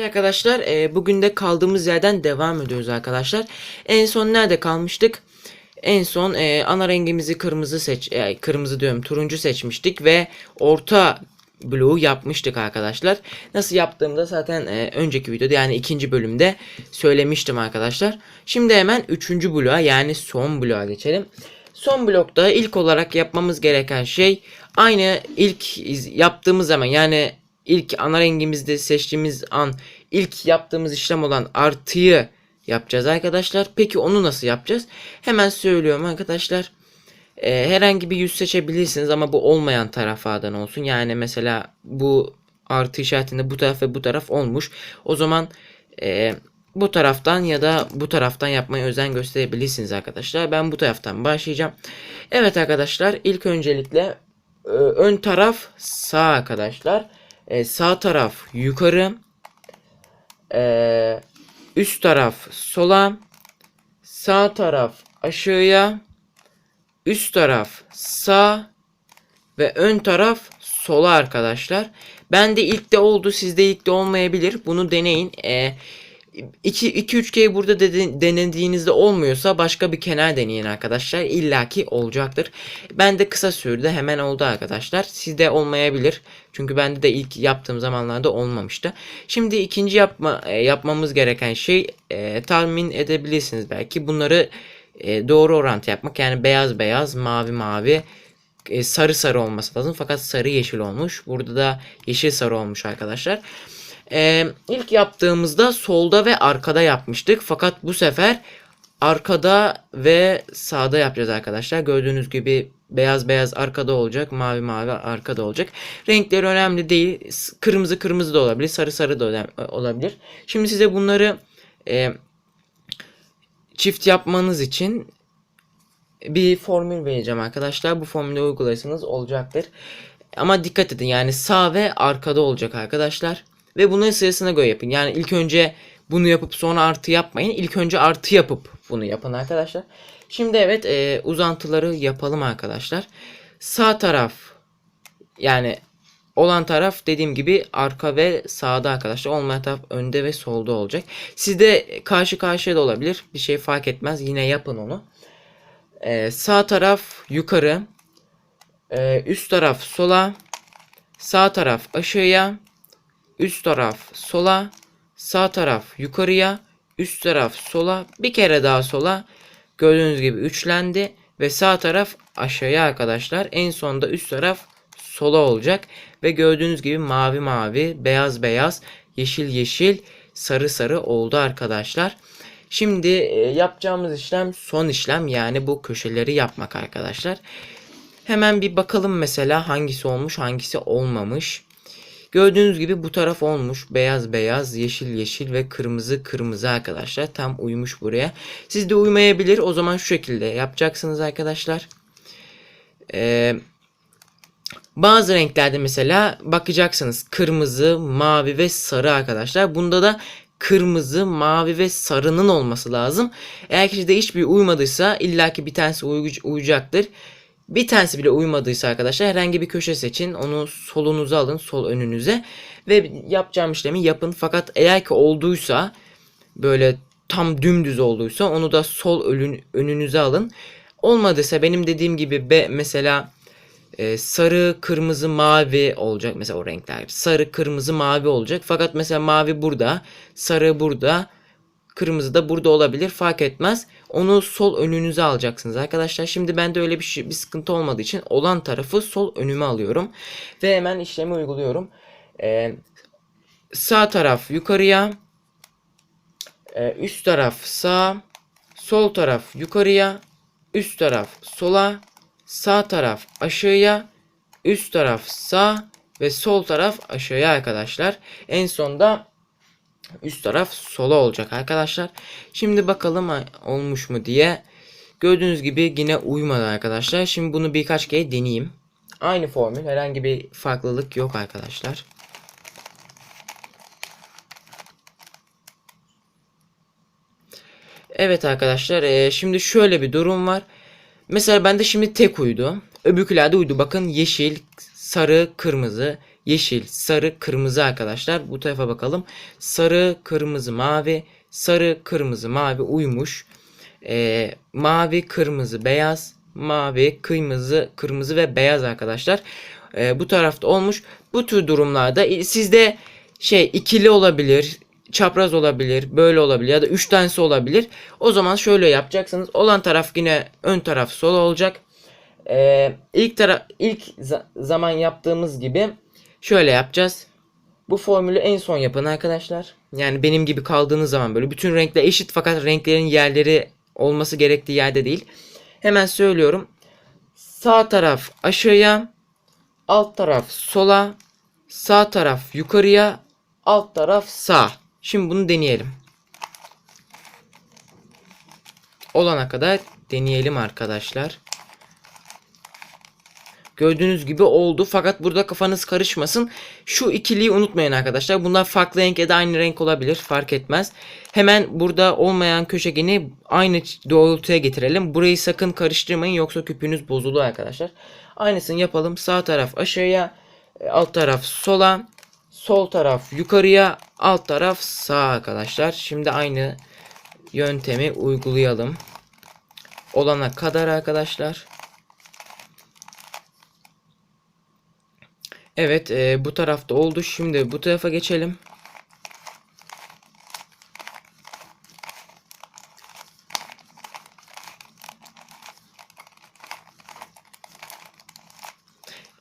Evet arkadaşlar e, bugün de kaldığımız yerden devam ediyoruz arkadaşlar. En son nerede kalmıştık? En son e, ana rengimizi kırmızı seç e, kırmızı diyorum turuncu seçmiştik ve orta bloğu yapmıştık arkadaşlar. Nasıl yaptığımda zaten e, önceki videoda yani ikinci bölümde söylemiştim arkadaşlar. Şimdi hemen üçüncü bloğa yani son bloğa geçelim. Son blokta ilk olarak yapmamız gereken şey aynı ilk yaptığımız zaman yani ilk ana rengimizde seçtiğimiz an ilk yaptığımız işlem olan artıyı yapacağız arkadaşlar. Peki onu nasıl yapacağız? Hemen söylüyorum arkadaşlar. Ee, herhangi bir yüz seçebilirsiniz ama bu olmayan taraflardan olsun. Yani mesela bu artı işaretinde bu taraf ve bu taraf olmuş. O zaman e, bu taraftan ya da bu taraftan yapmaya özen gösterebilirsiniz arkadaşlar. Ben bu taraftan başlayacağım. Evet arkadaşlar ilk öncelikle e, ön taraf sağ arkadaşlar. E, sağ taraf yukarı. E, üst taraf sola. Sağ taraf aşağıya. Üst taraf sağ ve ön taraf sola arkadaşlar. Ben de ilk de oldu sizde ilk de olmayabilir. Bunu deneyin. Ee, 2-3 kere burada dedi- denediğinizde olmuyorsa başka bir kenar deneyin arkadaşlar. İllaki olacaktır. Ben de kısa sürede hemen oldu arkadaşlar. Sizde olmayabilir. Çünkü bende de ilk yaptığım zamanlarda olmamıştı. Şimdi ikinci yapma e, yapmamız gereken şey e, tahmin edebilirsiniz belki. Bunları e, doğru orantı yapmak. Yani beyaz beyaz, mavi mavi, e, sarı sarı olması lazım. Fakat sarı yeşil olmuş. Burada da yeşil sarı olmuş arkadaşlar. E, ilk yaptığımızda solda ve arkada yapmıştık. Fakat bu sefer arkada ve sağda yapacağız arkadaşlar. Gördüğünüz gibi beyaz beyaz arkada olacak, mavi mavi arkada olacak. Renkleri önemli değil. Kırmızı kırmızı da olabilir, sarı sarı da önem- olabilir. Şimdi size bunları e, çift yapmanız için bir formül vereceğim arkadaşlar. Bu formülü uygularsanız olacaktır. Ama dikkat edin yani sağ ve arkada olacak arkadaşlar. Ve bunların sırasına göre yapın. Yani ilk önce bunu yapıp sonra artı yapmayın. İlk önce artı yapıp bunu yapın arkadaşlar. Şimdi evet e, uzantıları yapalım arkadaşlar. Sağ taraf yani olan taraf dediğim gibi arka ve sağda arkadaşlar. Olmayan taraf önde ve solda olacak. Sizde karşı karşıya da olabilir. Bir şey fark etmez. Yine yapın onu. Ee, sağ taraf yukarı. Ee, üst taraf sola. Sağ taraf aşağıya. Üst taraf sola. Sağ taraf yukarıya. Üst taraf sola. Bir kere daha sola. Gördüğünüz gibi üçlendi. Ve sağ taraf aşağıya arkadaşlar. En sonda üst taraf sola olacak. Ve gördüğünüz gibi mavi mavi, beyaz beyaz, yeşil yeşil, sarı sarı oldu arkadaşlar. Şimdi e, yapacağımız işlem son işlem yani bu köşeleri yapmak arkadaşlar. Hemen bir bakalım mesela hangisi olmuş hangisi olmamış. Gördüğünüz gibi bu taraf olmuş. Beyaz beyaz, yeşil yeşil ve kırmızı kırmızı arkadaşlar. Tam uymuş buraya. Sizde uymayabilir. O zaman şu şekilde yapacaksınız arkadaşlar. Ee, bazı renklerde mesela bakacaksınız kırmızı, mavi ve sarı arkadaşlar. Bunda da kırmızı, mavi ve sarının olması lazım. Eğer ki de hiçbir uymadıysa illaki bir tanesi uygu- uyacaktır. Bir tanesi bile uymadıysa arkadaşlar herhangi bir köşe seçin. Onu solunuza alın, sol önünüze ve yapacağım işlemi yapın. Fakat eğer ki olduysa böyle tam dümdüz olduysa onu da sol önün, önünüze alın. Olmadıysa benim dediğim gibi be, mesela e, sarı, kırmızı, mavi olacak mesela o renkler. Sarı, kırmızı, mavi olacak. Fakat mesela mavi burada, sarı burada, kırmızı da burada olabilir. Fark etmez. Onu sol önünüze alacaksınız arkadaşlar. Şimdi bende öyle bir şey, bir sıkıntı olmadığı için olan tarafı sol önüme alıyorum ve hemen işlemi uyguluyorum. E, sağ taraf yukarıya, e, üst taraf sağ, sol taraf yukarıya, üst taraf sola, sağ taraf aşağıya, üst taraf sağ ve sol taraf aşağıya arkadaşlar. En sonda üst taraf sola olacak arkadaşlar. Şimdi bakalım olmuş mu diye. Gördüğünüz gibi yine uymadı arkadaşlar. Şimdi bunu birkaç kere deneyeyim. Aynı formül herhangi bir farklılık yok arkadaşlar. Evet arkadaşlar eee, şimdi şöyle bir durum var. Mesela bende şimdi tek uydu. Öbürkülerde uydu. Bakın yeşil, sarı, kırmızı. Yeşil, sarı, kırmızı arkadaşlar. Bu tarafa bakalım. Sarı, kırmızı, mavi, sarı, kırmızı, mavi uymuş. Ee, mavi, kırmızı, beyaz, mavi, kırmızı, kırmızı ve beyaz arkadaşlar. Ee, bu tarafta olmuş. Bu tür durumlarda sizde şey ikili olabilir, çapraz olabilir, böyle olabilir ya da üç tanesi olabilir. O zaman şöyle yapacaksınız. Olan taraf yine ön taraf sol olacak. Ee, ilk tara ilk za- zaman yaptığımız gibi şöyle yapacağız. Bu formülü en son yapın arkadaşlar. Yani benim gibi kaldığınız zaman böyle bütün renkler eşit fakat renklerin yerleri olması gerektiği yerde değil. Hemen söylüyorum. Sağ taraf aşağıya, alt taraf sola, sağ taraf yukarıya, alt taraf sağ. Şimdi bunu deneyelim. Olana kadar deneyelim arkadaşlar. Gördüğünüz gibi oldu fakat burada kafanız karışmasın. Şu ikiliyi unutmayın arkadaşlar. Bunlar farklı renk ya da aynı renk olabilir fark etmez. Hemen burada olmayan köşegeni aynı doğrultuya getirelim. Burayı sakın karıştırmayın yoksa küpünüz bozulur arkadaşlar. Aynısını yapalım. Sağ taraf aşağıya, alt taraf sola, sol taraf yukarıya, alt taraf sağ arkadaşlar. Şimdi aynı yöntemi uygulayalım. Olana kadar arkadaşlar. Evet e, bu tarafta oldu. Şimdi bu tarafa geçelim.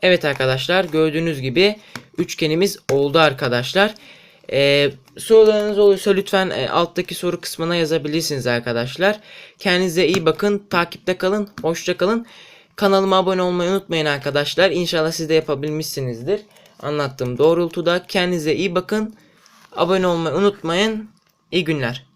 Evet arkadaşlar gördüğünüz gibi üçgenimiz oldu arkadaşlar. Ee, sorularınız olursa lütfen e, alttaki soru kısmına yazabilirsiniz arkadaşlar. Kendinize iyi bakın. Takipte kalın. Hoşça kalın. Kanalıma abone olmayı unutmayın arkadaşlar. İnşallah siz de yapabilmişsinizdir. Anlattığım doğrultuda. Kendinize iyi bakın. Abone olmayı unutmayın. İyi günler.